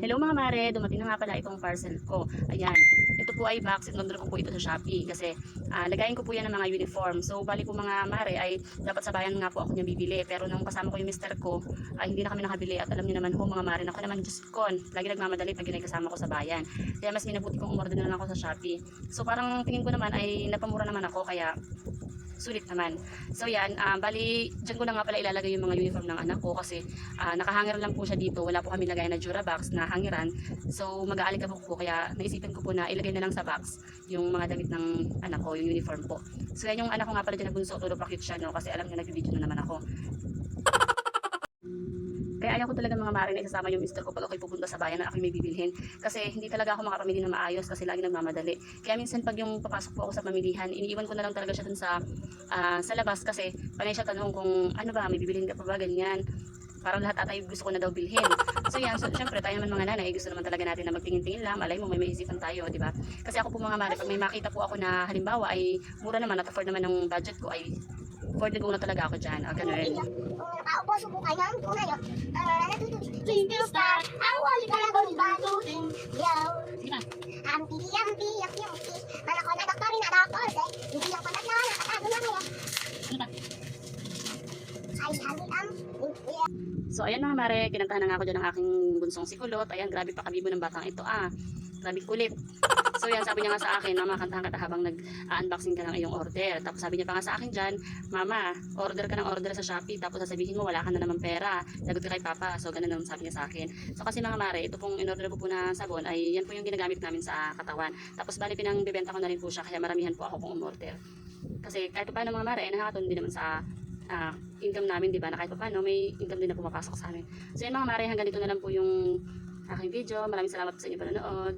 Hello mga mare, dumating na nga pala itong parcel ko. Ayan, ito po ay box, in-order ko po ito sa Shopee kasi ah, lagayin ko po yan ng mga uniform. So bali po mga mare ay dapat sa bayan nga po ako niya bibili. Pero nung kasama ko yung mister ko, ay hindi na kami nakabili at alam niyo naman po mga mare, ako naman just con. Lagi nagmamadali pag yun ay kasama ko sa bayan. Kaya mas minabuti kong umorder na lang ako sa Shopee. So parang tingin ko naman ay napamura naman ako kaya sulit naman. So yan, ah, bali, dyan ko na nga pala ilalagay yung mga uniform ng anak ko kasi ah, nakahanger lang po siya dito. Wala po kami lagay na Durabox na hangeran. So mag-aalikabok po kaya naisipan ko po na ilagay na lang sa box yung mga damit ng anak ko, yung uniform po. So yan yung anak ko nga pala dyan nagbunso, todo pa cute siya no kasi alam niya nag-video na naman ako. Kaya ayaw ko talaga mga mare na isasama yung mister ko pag ako'y pupunta sa bayan na ako'y may bibilhin. Kasi hindi talaga ako makapamili na maayos kasi lagi nagmamadali. Kaya minsan pag yung papasok po ako sa pamilihan, iniiwan ko na lang talaga siya dun sa, ah, sa labas kasi panay siya tanong kung ano ba, may bibilhin ka pa ba, ganyan. Parang lahat atay gusto ko na daw bilhin. So yan, so syempre tayo naman mga nanay, gusto naman talaga natin na magtingin-tingin lang, malay mo may maisipan tayo, di ba? Kasi ako po mga mare, pag may makita po ako na halimbawa ay mura naman at afford naman ng budget ko ay afford na na talaga ako dyan. O, ganun. Kung nakaupo, subukan ng tunay yun. Ah, natutulog. Twinkle star, ang wali ka lang kung batutin. Yo. Ampi, ampi, ampi, ampi. Anak ko na doktor, na doktor. eh. Hindi lang patat na, nakatago na ngayon. Ay, hali, ampi. So ayan mga mare, kinantahan na nga ako dyan ng aking bunsong si Kulot. Ayan, grabe pa kabibo ng batang ito ah. Grabe kulit. So yan, sabi niya nga sa akin, mama, kantahan ka habang nag-unboxing ka ng iyong order. Tapos sabi niya pa nga sa akin dyan, mama, order ka ng order sa Shopee, tapos sasabihin mo, wala ka na naman pera. Lagot ka kay papa. So ganun ang sabi niya sa akin. So kasi mga mare, ito pong in-order ko po na sabon, ay yan po yung ginagamit namin sa katawan. Tapos bali pinang bibenta ko na rin po siya, kaya maramihan po ako kung umorder. Kasi kahit pa paano mga mare, ay nakakatun din naman sa ah, income namin, di ba? Na kahit pa paano, may income din na pumapasok sa amin. So yun mga mare, hanggang dito na lang po yung aking video. Maraming salamat sa inyo panonood.